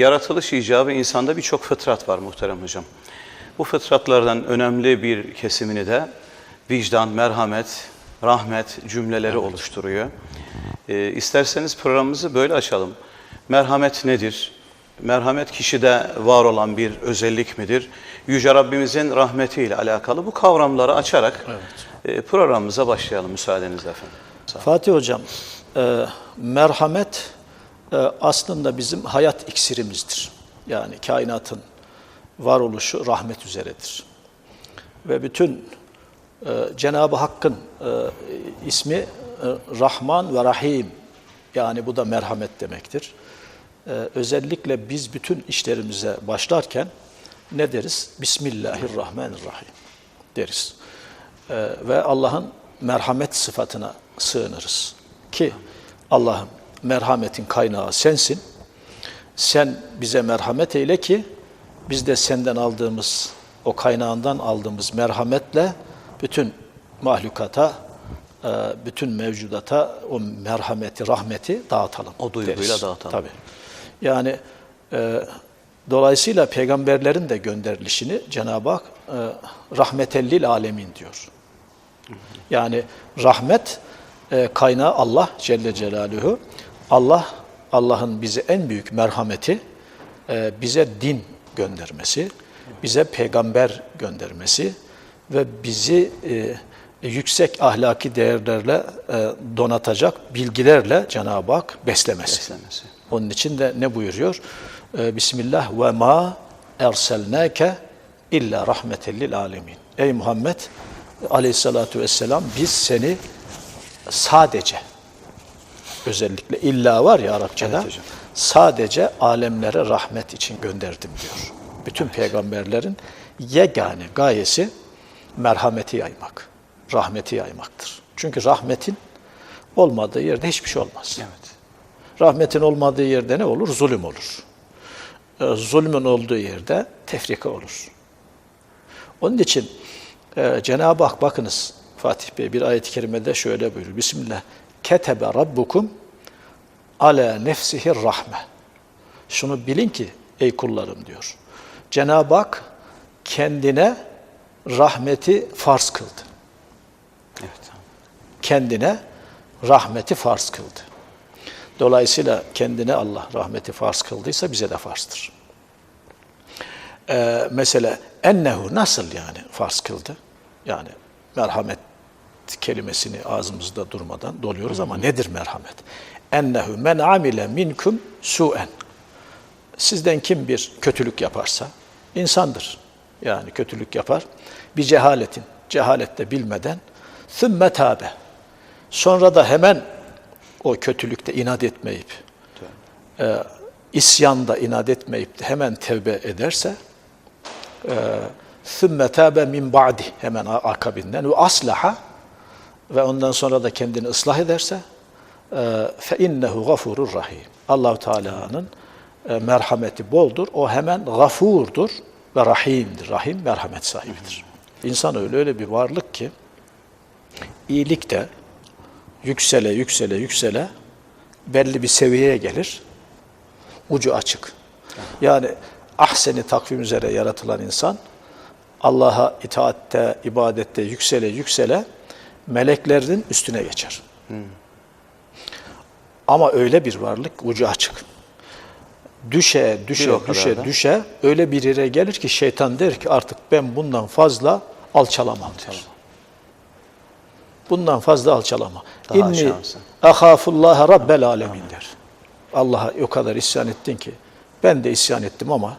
yaratılış icabı insanda birçok fıtrat var muhterem hocam. Bu fıtratlardan önemli bir kesimini de vicdan, merhamet, rahmet cümleleri oluşturuyor. Ee, isterseniz programımızı böyle açalım. Merhamet nedir? Merhamet kişide var olan bir özellik midir? Yüce Rabbimizin rahmetiyle alakalı bu kavramları açarak e, programımıza başlayalım müsaadenizle efendim. Fatih Hocam, e, merhamet e, aslında bizim hayat iksirimizdir. Yani kainatın varoluşu rahmet üzeredir. Ve bütün e, Cenab-ı Hakk'ın e, ismi e, Rahman ve Rahim. Yani bu da merhamet demektir. Özellikle biz bütün işlerimize başlarken ne deriz? Bismillahirrahmanirrahim deriz. Ee, ve Allah'ın merhamet sıfatına sığınırız. Ki Allah'ım merhametin kaynağı sensin. Sen bize merhamet eyle ki biz de senden aldığımız, o kaynağından aldığımız merhametle bütün mahlukata, e, bütün mevcudata o merhameti, rahmeti dağıtalım. O duyguyla deriz. dağıtalım. Tabii. Yani e, dolayısıyla peygamberlerin de gönderilişini Cenab-ı Hak e, rahmetellil alemin diyor. Yani rahmet e, kaynağı Allah Celle Celaluhu. Allah Allah'ın bize en büyük merhameti e, bize din göndermesi, bize peygamber göndermesi ve bizi e, yüksek ahlaki değerlerle e, donatacak bilgilerle Cenab-ı Hak beslemesi. Beslemesi. Onun için de ne buyuruyor? Bismillah ve ma erselnake illa rahmeten lil alemin. Ey Muhammed aleyhissalatu vesselam biz seni sadece özellikle illa var ya Arapçada Evet hocam. sadece alemlere rahmet için gönderdim diyor. Bütün peygamberlerin yegane gayesi merhameti yaymak, rahmeti yaymaktır. Çünkü rahmetin olmadığı yerde hiçbir şey olmaz. Evet. Rahmetin olmadığı yerde ne olur? Zulüm olur. Ee, Zulmün olduğu yerde tefrika olur. Onun için e, Cenab-ı Hak bakınız Fatih Bey bir ayet-i kerimede şöyle buyuruyor. Bismillah. Ketebe rabbukum ala nefsihir rahme. Şunu bilin ki ey kullarım diyor. Cenab-ı Hak kendine rahmeti farz kıldı. Evet. Kendine rahmeti farz kıldı. Dolayısıyla kendine Allah rahmeti farz kıldıysa bize de farzdır. Ee, mesela ennehu nasıl yani farz kıldı? Yani merhamet kelimesini ağzımızda durmadan doluyoruz ama nedir merhamet? Ennehu men amile minkum su'en. Sizden kim bir kötülük yaparsa insandır. Yani kötülük yapar. Bir cehaletin, cehalette bilmeden thümme tabe. Sonra da hemen o kötülükte inat etmeyip, e, isyanda inat etmeyip de hemen tevbe ederse, ثُمَّ تَابَ min ba'di hemen a- akabinden ve aslaha ve ondan sonra da kendini ıslah ederse fe innehu gafurur rahim. Allahu Teala'nın e, merhameti boldur. O hemen gafurdur ve rahimdir. Rahim merhamet sahibidir. İnsan öyle öyle bir varlık ki iyilikte yüksele yüksele yüksele belli bir seviyeye gelir. Ucu açık. Yani ahseni takvim üzere yaratılan insan Allah'a itaatte, ibadette yüksele yüksele meleklerin üstüne geçer. Ama öyle bir varlık ucu açık. Düşe, düşe, düşe, da. düşe öyle bir yere gelir ki şeytan der ki artık ben bundan fazla alçalamam der. Bundan fazla alçalama. Daha İnni ahafullaha rabbel alemin der. Allah'a o kadar isyan ettin ki ben de isyan ettim ama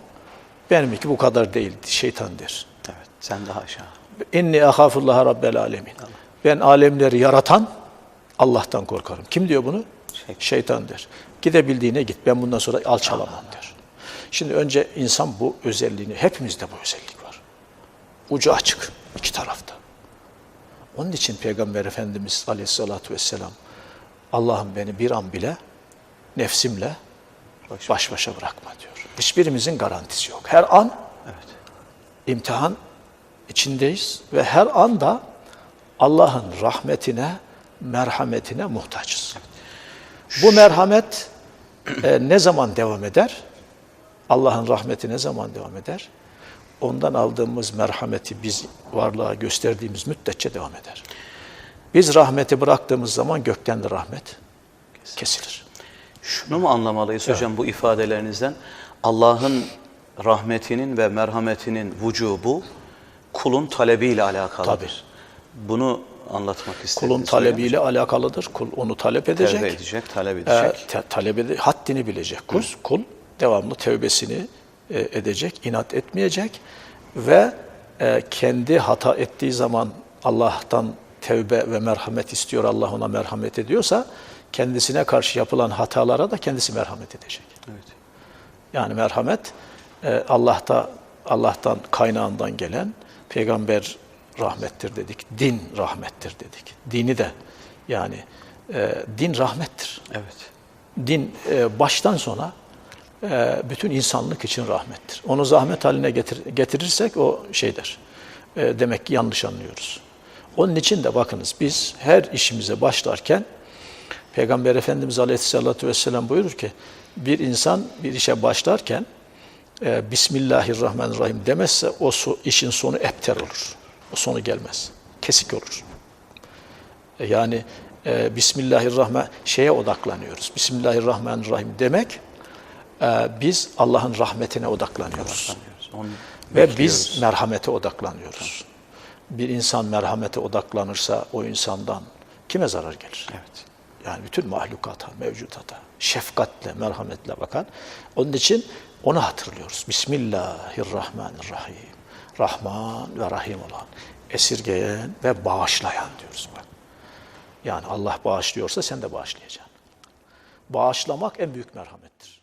benimki bu kadar değildi. Şeytan der. Evet. Sen daha aşağı. İnni ahafullaha rabbel alemin. Ben alemleri yaratan Allah'tan korkarım. Kim diyor bunu? Şeytan. Şeytan der. Gidebildiğine git. Ben bundan sonra alçalamam der. Şimdi önce insan bu özelliğini, hepimizde bu özellik var. Ucu açık iki tarafta. Onun için Peygamber Efendimiz Aleyhisselatü Vesselam Allah'ım beni bir an bile nefsimle Baş- baş başa bırakma diyor. Hiçbirimizin garantisi yok. Her an Evet. imtihan içindeyiz ve her anda Allah'ın rahmetine, merhametine muhtaçız. Bu merhamet e, ne zaman devam eder? Allah'ın rahmeti ne zaman devam eder? Ondan aldığımız merhameti biz varlığa gösterdiğimiz müddetçe devam eder. Biz rahmeti bıraktığımız zaman gökten de rahmet kesilir. Şunu mu anlamalıyız hocam bu ifadelerinizden? Allah'ın rahmetinin ve merhametinin vücubu kulun talebiyle alakalıdır. Tabii. Bunu anlatmak istediniz. Kulun talebiyle alakalıdır. Kul onu talep edecek. Tevbe edecek, talep e, edecek. te- talep ede- haddini bilecek. Kul, kul devamlı tevbesini e, edecek, inat etmeyecek ve e, kendi hata ettiği zaman Allah'tan tevbe ve merhamet istiyor, Allah ona merhamet ediyorsa kendisine karşı yapılan hatalara da kendisi merhamet edecek. Evet. Yani merhamet e, Allah'ta Allah'tan kaynağından gelen peygamber rahmettir dedik. Din rahmettir dedik. Dini de yani e, din rahmettir. Evet. Din e, baştan sona e, bütün insanlık için rahmettir. Onu zahmet haline getir, getirirsek o şeydir. E, demek ki yanlış anlıyoruz. Onun için de bakınız biz her işimize başlarken Peygamber Efendimiz Aleyhisselatü Vesselam buyurur ki bir insan bir işe başlarken e, Bismillahirrahmanirrahim demezse o so- işin sonu epter olur. O sonu gelmez. Kesik olur. E, Yani e, Bismillahirrahman şeye odaklanıyoruz. Bismillahirrahmanirrahim demek e, biz Allah'ın rahmetine odaklanıyoruz. Onu Ve bekliyoruz. biz merhamete odaklanıyoruz. Bir insan merhamete odaklanırsa o insandan kime zarar gelir? Evet. Yani bütün mahlukata, mevcudata şefkatle, merhametle bakan. Onun için onu hatırlıyoruz. Bismillahirrahmanirrahim. Rahman ve Rahim olan, esirgeyen ve bağışlayan diyoruz bak. Yani Allah bağışlıyorsa sen de bağışlayacaksın. Bağışlamak en büyük merhamettir.